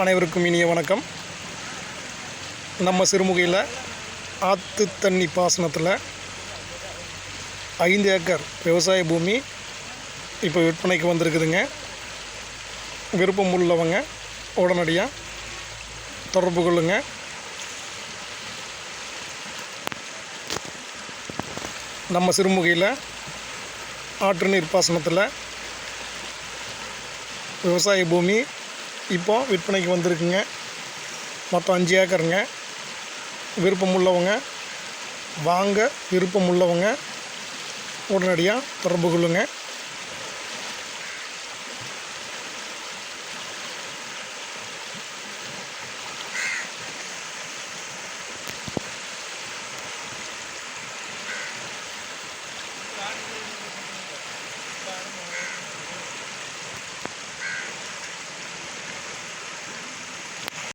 அனைவருக்கும் இனிய வணக்கம். நம்ம சிறுமுகையில் ஆற்று தண்ணி பாசனத்தில் ஐந்து ஏக்கர் விவசாய பூமி இப்போ விற்பனைக்கு வந்திருக்குதுங்க. விருப்பம் உள்ளவங்க உடனடியாக தொடர்பு கொள்ளுங்க. நம்ம சிறுமுகையில் ஆற்று நீர் பாசனத்தில் விவசாய பூமி இப்போ விற்பனைக்கு வந்திருக்குங்க. மொத்தம் அஞ்சு ஏக்கருங்க. விருப்பம் உள்ளவங்க வாங்க விருப்பம் உள்ளவங்க உடனடியாக தொடர்பு கொள்ளுங்கள்